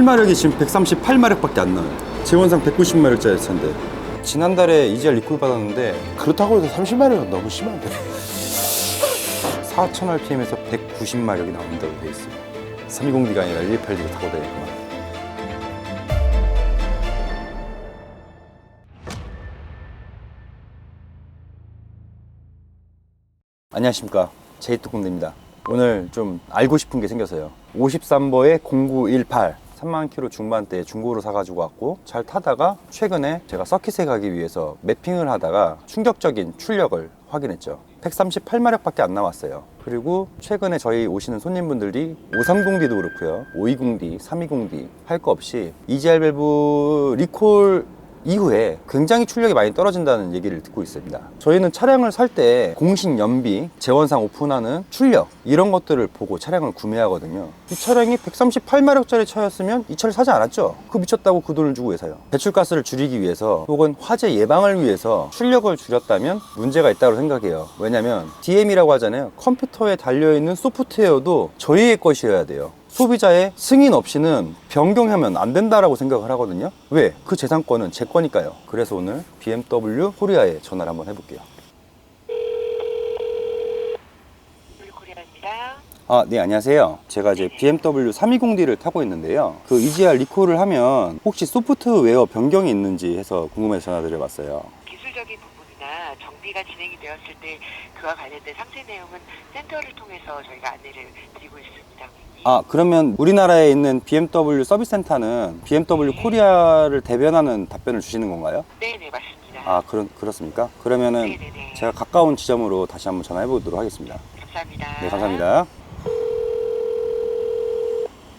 휠마력이 지금 138마력밖에 안 나와요. 제원상 190마력짜리 차인데. 지난달에 이지알 리콜 받았는데 그렇다고 해서 30마력은 너무 심한데 4,000rpm에서 190마력이 나온다고 돼 있어요. 320D가 아니라 118D가 타고 다니구만. 안녕하십니까. 제이토kun드입니다. 오늘 좀 알고 싶은 게 생겨서요. 53버에 0918. 3만 킬로 중반대 중고로 사가지고 왔고 잘 타다가 최근에 제가 서킷에 가기 위해서 매핑을 하다가 충격적인 출력을 확인했죠. 138마력밖에 안 나왔어요. 그리고 최근에 저희 오시는 손님분들이 530D도 그렇고요. 520D, 320D 할 거 없이 EGR 밸브 리콜 이후에 굉장히 출력이 많이 떨어진다는 얘기를 듣고 있습니다. 저희는 차량을 살 때 공신 연비, 재원상 오픈하는 출력 이런 것들을 보고 차량을 구매하거든요. 이 차량이 138마력짜리 차였으면 이 차를 사지 않았죠. 그 미쳤다고 그 돈을 주고 왜 사요? 배출가스를 줄이기 위해서 혹은 화재 예방을 위해서 출력을 줄였다면 문제가 있다고 생각해요. 왜냐면 DM이라고 하잖아요. 컴퓨터에 달려있는 소프트웨어도 저희의 것이어야 돼요. 소비자의 승인 없이는 변경하면 안 된다라고 생각을 하거든요. 왜? 그 재산권은 제 거니까요. 그래서 오늘 BMW 코리아에 전화를 한번 해볼게요. 아, 네, 안녕하세요. 제가 이제 BMW 320D를 타고 있는데요. 그 EGR 리콜을 하면 혹시 소프트웨어 변경이 있는지 해서 궁금해서 전화드려봤어요. 기술적인 부분이나 정비가 진행이 되었을 때 그와 관련된 상세 내용은 센터를 통해서 저희가 안내를 드리고 있습니다. 아, 그러면 우리나라에 있는 BMW 서비스 센터는 BMW 코리아를 대변하는 답변을 주시는 건가요? 네네 맞습니다. 아, 그렇, 그렇습니까? 그러면은 네네네. 제가 가까운 지점으로 다시 한번 전화해 보도록 하겠습니다. 감사합니다. 네, 감사합니다.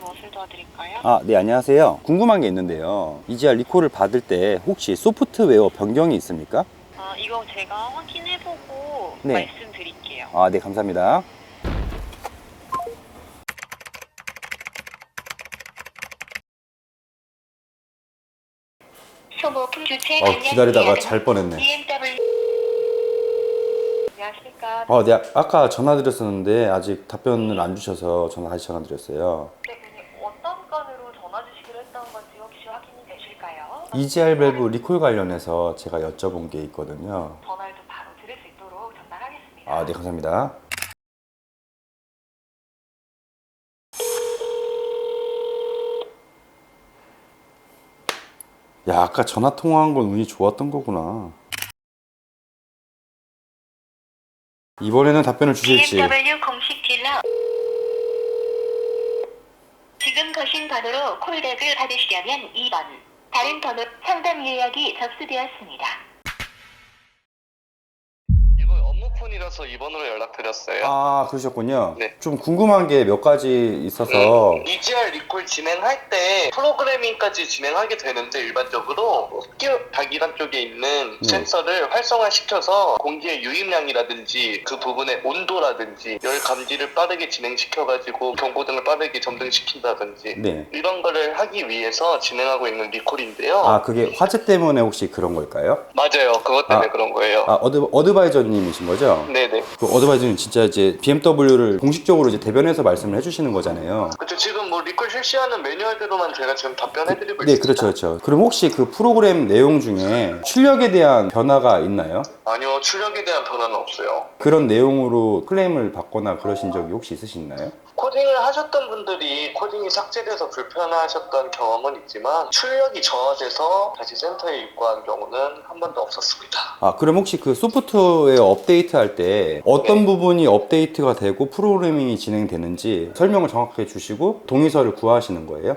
무엇을 도와드릴까요? 아, 네, 안녕하세요. 궁금한 게 있는데요. EGR 리콜을 받을 때 혹시 소프트웨어 변경이 있습니까? 어, 이거 제가 확인해보고 네. 말씀드릴게요. 아, 네, 감사합니다. 소모품 주체 어, 기다리다가 잘 뻔했네. BMW 안녕하십니까? 아, 네, 아까 전화드렸었는데 아직 답변을 안 주셔서 전화 다시 전화드렸어요. 네, 어떤 건으로 전화 주시기로 했던 건지 혹시 확인이 되실까요? EGR 밸브 리콜 관련해서 제가 여쭤본 게 있거든요. 전화를 좀 바로 들을 수 있도록 전달하겠습니다. 아, 네, 감사합니다. 야, 아까 전화 통화한 건 운이 좋았던 거구나. 이번에는 답변을 주실지. BMW 공식 딜러 지금 거신 번호로 콜백을 받으시려면 2번 다른 번호 상담 예약이 접수되었습니다. 업무폰이라서 2번으로 연락드렸어요. 아, 그러셨군요. 네. 좀 궁금한 게 몇 가지 있어서. 음, EGR 리콜 진행할 때 프로그래밍까지 진행하게 되는데 일반적으로 흡기압 발기관 쪽에 있는 네. 센서를 활성화시켜서 공기의 유입량이라든지 그 부분의 온도라든지 열 감지를 빠르게 진행시켜가지고 경고등을 빠르게 점등시킨다든지 네. 이런 거를 하기 위해서 진행하고 있는 리콜인데요. 아, 그게 화재 때문에 혹시 그런 걸까요? 맞아요. 그것 때문에 아. 그런 거예요. 아, 어드, 어드바이저님이신 거죠? 네네. 그 어드바이저님 진짜 이제 BMW를 공식적으로 이제 대변해서 말씀을 해주시는 거잖아요. 그쵸 지금 뭐 리콜 실시하는 매뉴얼대로만 제가 지금 답변해드리고 네, 있습니다. 그렇죠, 그렇죠. 그럼 혹시 그 프로그램 내용 중에 출력에 대한 변화가 있나요? 아니요, 출력에 대한 변화는 없어요. 그런 내용으로 클레임을 받거나 그러신 적이 혹시 있으신가요? 코딩을 하셨던 분들이 코딩이 삭제돼서 불편하셨던 경험은 있지만 출력이 저하돼서 다시 센터에 입고한 경우는 한 번도 없었습니다. 아, 그럼 혹시 그 소프트웨어 업데이트 할때 어떤 네. 부분이 업데이트가 되고 프로그래밍이 진행되는지 설명을 정확하게 주시고 동의서를 구하시는 거예요?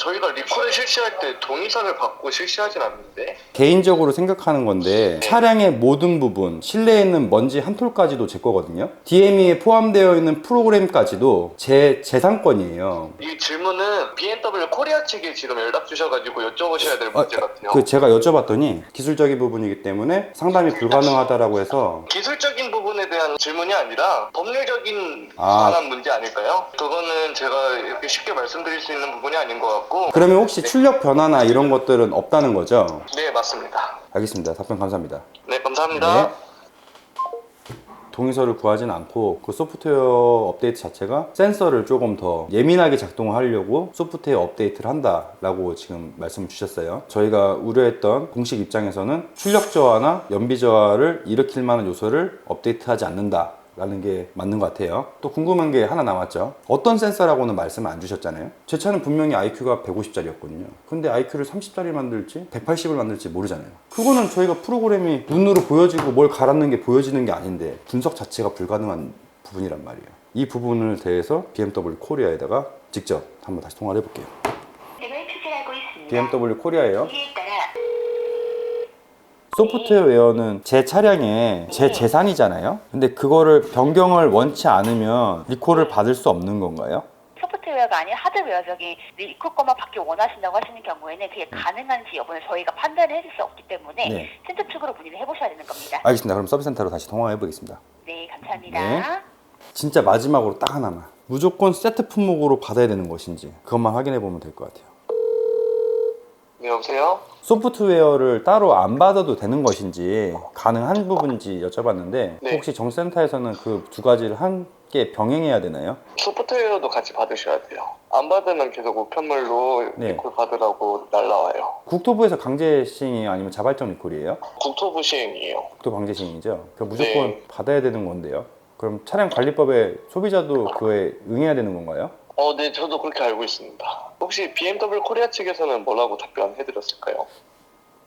어, 저희가 리콜을 실시할 때 동의서를 받고 실시하진 않는데 개인적으로 생각하는 건데 네. 차량의 모든 부분, 실내에 있는 먼지 한 톨까지도 제 거거든요. DME에 포함되어 있는 프로그램까지도 제 재산권이에요. 이 질문은 BMW 코리아 측에 지금 연락 주셔가지고 여쭤보셔야 될 아, 문제 같아요. 그 제가 여쭤봤더니 기술적인 부분이기 때문에 상담이 불가능하다라고 해서 기술적인 부분에 대한 질문이 아니라 법률적인 아. 관한 문제 아닐까요? 그거는 제가 이렇게 쉽게 말씀드릴 수 있는 부분이 아닌 것 같고 그러면 혹시 출력 변화나 이런 것들은 없다는 거죠? 네 맞습니다. 알겠습니다. 답변 감사합니다. 네 감사합니다. 네. 동의서를 구하진 않고 그 소프트웨어 업데이트 자체가 센서를 조금 더 예민하게 작동하려고 소프트웨어 업데이트를 한다라고 지금 말씀을 주셨어요. 저희가 우려했던 공식 입장에서는 출력 저하나 연비 저하를 일으킬 만한 요소를 업데이트하지 않는다. 라는 게 맞는 것 같아요. 또 궁금한 게 하나 남았죠. 어떤 센서라고는 말씀을 안 주셨잖아요. 제 차는 분명히 IQ가 150짜리였거든요. 근데 IQ를 30짜리 만들지 180을 만들지 모르잖아요. 그거는 저희가 프로그램이 눈으로 보여지고 뭘 갈았는 게 보여지는 게 아닌데 분석 자체가 불가능한 부분이란 말이에요. 이 부분을 대해서 BMW 코리아에다가 직접 한번 다시 통화를 해볼게요. 있습니다. BMW 코리아예요. 소프트웨어는 제 차량의 제 재산이잖아요. 근데 그거를 변경을 원치 않으면 리콜을 받을 수 없는 건가요? 소프트웨어가 아닌 하드웨어적인 리콜 것만 받기 원하신다고 하시는 경우에는 그게 가능한지 여부는 저희가 판단을 해줄 수 없기 때문에 네. 센터 측으로 문의를 해보셔야 되는 겁니다. 알겠습니다. 그럼 서비스센터로 다시 통화해 보겠습니다. 네, 감사합니다. 네. 진짜 마지막으로 딱 하나만. 무조건 세트 품목으로 받아야 되는 것인지 그것만 확인해 보면 될 것 같아요. 네, 여보세요? 소프트웨어를 따로 안 받아도 되는 것인지 가능한 부분인지 여쭤봤는데 네. 혹시 정센터에서는 그 두 가지를 함께 병행해야 되나요? 소프트웨어도 같이 받으셔야 돼요. 안 받으면 계속 우편물로 네. 리콜 받으라고 날라와요. 국토부에서 강제 시행이에요? 아니면 자발적 리콜이에요? 국토부 시행이에요. 국토 강제 시행이죠. 그 무조건 네. 받아야 되는 건데요. 그럼 차량 관리법에 소비자도 그에 응해야 되는 건가요? 어, 네, 저도 그렇게 알고 있습니다. 혹시 BMW 코리아 측에서는 뭐라고 답변해드렸을까요?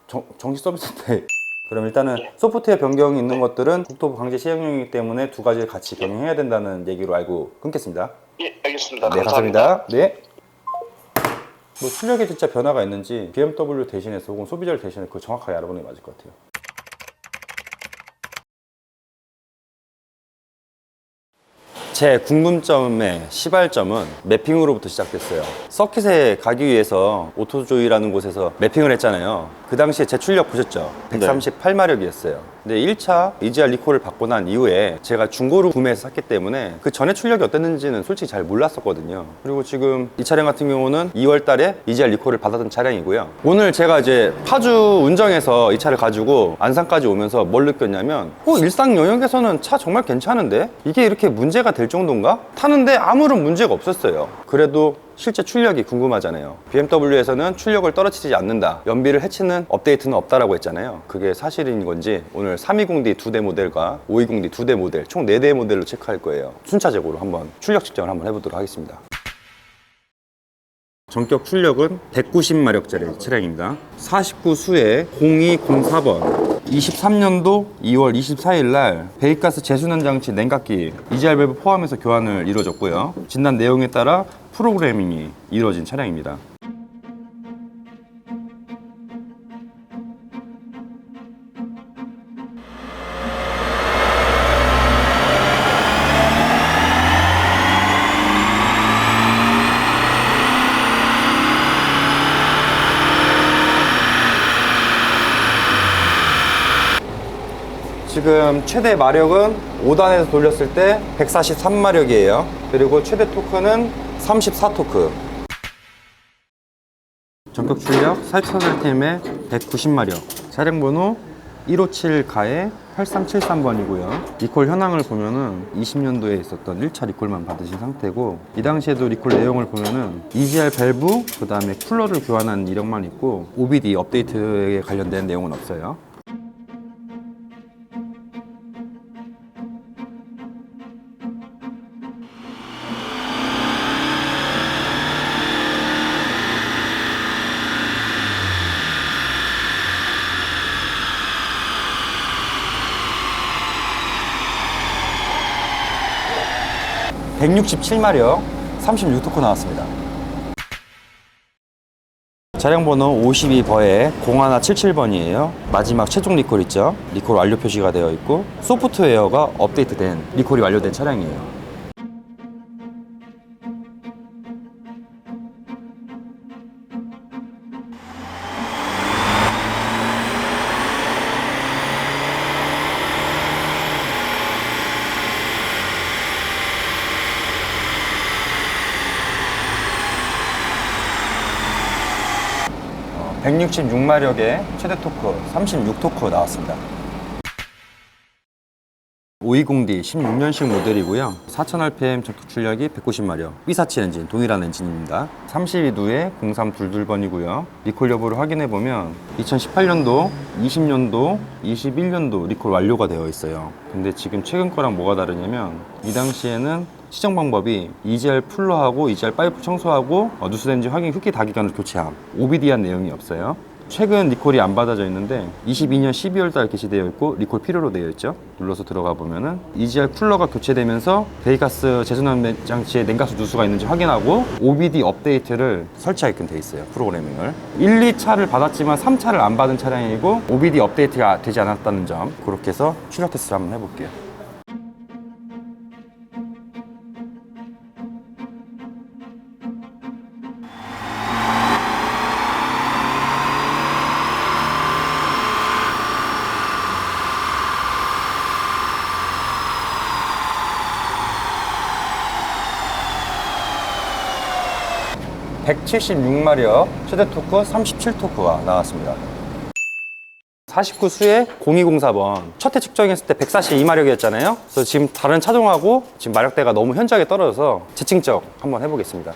정, 정식 서비스인데 그럼 일단은 예. 소프트웨어 변경이 있는 네. 것들은 국토부 강제 시행령이기 때문에 두 가지를 같이 병행해야 된다는 얘기로 알고 끊겠습니다. 예, 알겠습니다. 네, 감사합니다. 감사합니다. 네. 뭐 출력에 진짜 변화가 있는지 BMW 대신해서 혹은 소비자를 대신해 그 정확하게 알아보는 게 맞을 것 같아요. 제 궁금점의 시발점은 매핑으로부터 시작됐어요. 서킷에 가기 위해서 오토조이라는 곳에서 매핑을 했잖아요. 그 당시에 제 출력 보셨죠? 138마력이었어요. 근데 1차 EGR 리콜을 받고 난 이후에 제가 중고로 구매해서 샀기 때문에 그 전에 출력이 어땠는지는 솔직히 잘 몰랐었거든요. 그리고 지금 이 차량 같은 경우는 2월 달에 EGR 리콜을 받았던 차량이고요. 오늘 제가 이제 파주 운정에서 이 차를 가지고 안산까지 오면서 뭘 느꼈냐면 어, 일상 영역에서는 차 정말 괜찮은데 이게 이렇게 문제가 될 정도인가? 타는데 아무런 문제가 없었어요. 그래도 실제 출력이 궁금하잖아요. BMW에서는 출력을 떨어뜨리지 않는다. 연비를 해치는 업데이트는 없다라고 했잖아요. 그게 사실인 건지 오늘 320D 두 대 모델과 520D 두 대 모델 총 4대 모델로 체크할 거예요. 순차적으로 한번 출력 측정을 한번 해보도록 하겠습니다. 전격 출력은 190마력짜리 차량입니다. 49수에 0204번 23년도 2월 24일 날 배기가스 재순환 장치 냉각기 EGR 밸브 포함해서 교환을 이루어졌고요. 진단 내용에 따라 프로그래밍이 이루어진 차량입니다. 지금 최대 마력은 5단에서 돌렸을 때 143마력이에요. 그리고 최대 토크는 34토크. 전격 출력 44팀의 190마력. 차량 번호 157 가에 8373번이고요. 리콜 현황을 보면은 20년도에 있었던 1차 리콜만 받으신 상태고 이 당시에도 리콜 내용을 보면은 EGR 밸브 그다음에 쿨러를 교환한 이력만 있고 OBD 업데이트에 관련된 내용은 없어요. (167마력) (36토크) 나왔습니다. 차량 번호 52버에 0177번이에요. 마지막 최종 리콜 있죠? 리콜 완료 표시가 되어 있고 소프트웨어가 업데이트된 리콜이 완료된 차량이에요 166마력의 최대 토크 36토크 나왔습니다 520D 16년식 모델이고요. 4000rpm 적격 출력이 190마력. B47 엔진, 동일한 엔진입니다. 32두에 0322번이고요. 리콜 여부를 확인해 보면 2018년도, 20년도, 21년도 리콜 완료가 되어 있어요. 근데 지금 최근 거랑 뭐가 다르냐면 이 당시에는 시정 방법이 EGR 풀로하고 EGR 파이프 청소하고 어, 누수된지 확인 후기 다기관을 교체함. OBD한 내용이 없어요. 최근 리콜이 안 받아져 있는데 22년 12월 달 게시되어 있고 리콜 필요로 되어 있죠. 눌러서 들어가 보면은 EGR 쿨러가 교체되면서 베이가스 재순환 장치에 냉가스 누수가 있는지 확인하고 OBD 업데이트를 설치하게끔 되어 있어요. 프로그래밍을. 1, 2차를 받았지만 3차를 안 받은 차량이고 OBD 업데이트가 되지 않았다는 점. 그렇게 해서 출력 테스트를 한번 해볼게요. (176마력) 최대 토크 (37토크가) 나왔습니다. 49수에 0204번. 첫 해 측정했을 때 142마력이었잖아요. 그래서 지금 다른 차종하고 지금 마력대가 너무 현저하게 떨어져서 재층적 한번 해보겠습니다.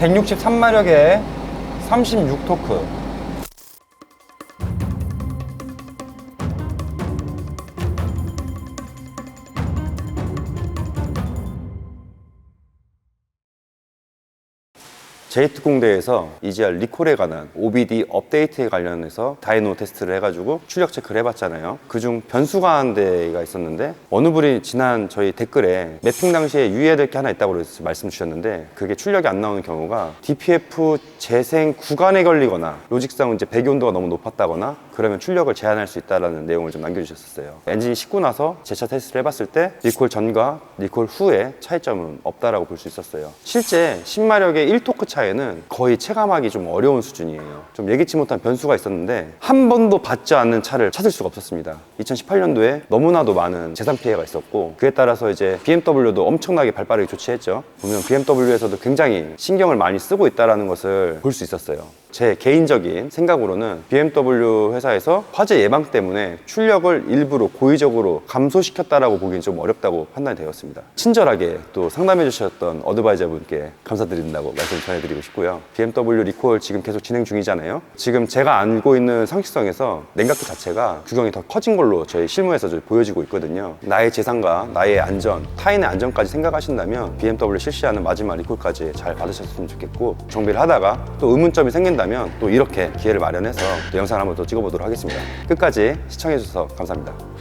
(163마력에) (36토크) 제이특공대에서 EGR 리콜에 관한 OBD 업데이트에 관련해서 다이노 테스트를 해가지고 출력 체크를 해봤잖아요. 그중 변수가 한 대가 있었는데 어느 분이 지난 저희 댓글에 매핑 당시에 유의해야 될 게 하나 있다고 말씀 주셨는데 그게 출력이 안 나오는 경우가 DPF 재생 구간에 걸리거나 로직상 이제 배기 온도가 너무 높았다거나 그러면 출력을 제한할 수 있다는 내용을 좀 남겨주셨었어요. 엔진이 식고 나서 제차 테스트를 해봤을 때 리콜 전과 리콜 후에 차이점은 없다라고 볼 수 있었어요. 실제 10마력의 1토크 차이 는 거의 체감하기 좀 어려운 수준이에요. 좀 예기치 못한 변수가 있었는데 한 번도 받지 않는 차를 찾을 수가 없었습니다. 2018년도에 너무나도 많은 재산 피해가 있었고 그에 따라서 이제 BMW도 엄청나게 발빠르게 조치했죠. 보면 BMW에서도 굉장히 신경을 많이 쓰고 있다는 것을 볼 수 있었어요. 제 개인적인 생각으로는 BMW 회사에서 화재 예방 때문에 출력을 일부러 고의적으로 감소시켰다라고 보기엔 좀 어렵다고 판단이 되었습니다. 친절하게 또 상담해 주셨던 어드바이저 분께 감사드린다고 말씀 전해드리고 싶고요. BMW 리콜 지금 계속 진행 중이잖아요. 지금 제가 알고 있는 상식성에서 냉각기 자체가 규격이 더 커진 걸로 저희 실무에서 좀 보여지고 있거든요. 나의 재산과 나의 안전, 타인의 안전까지 생각하신다면 BMW 실시하는 마지막 리콜까지 잘 받으셨으면 좋겠고 정비를 하다가 또 의문점이 생긴다 면 또 이렇게 기회를 마련해서 또 영상을 한번 더 찍어보도록 하겠습니다. 끝까지 시청해주셔서 감사합니다.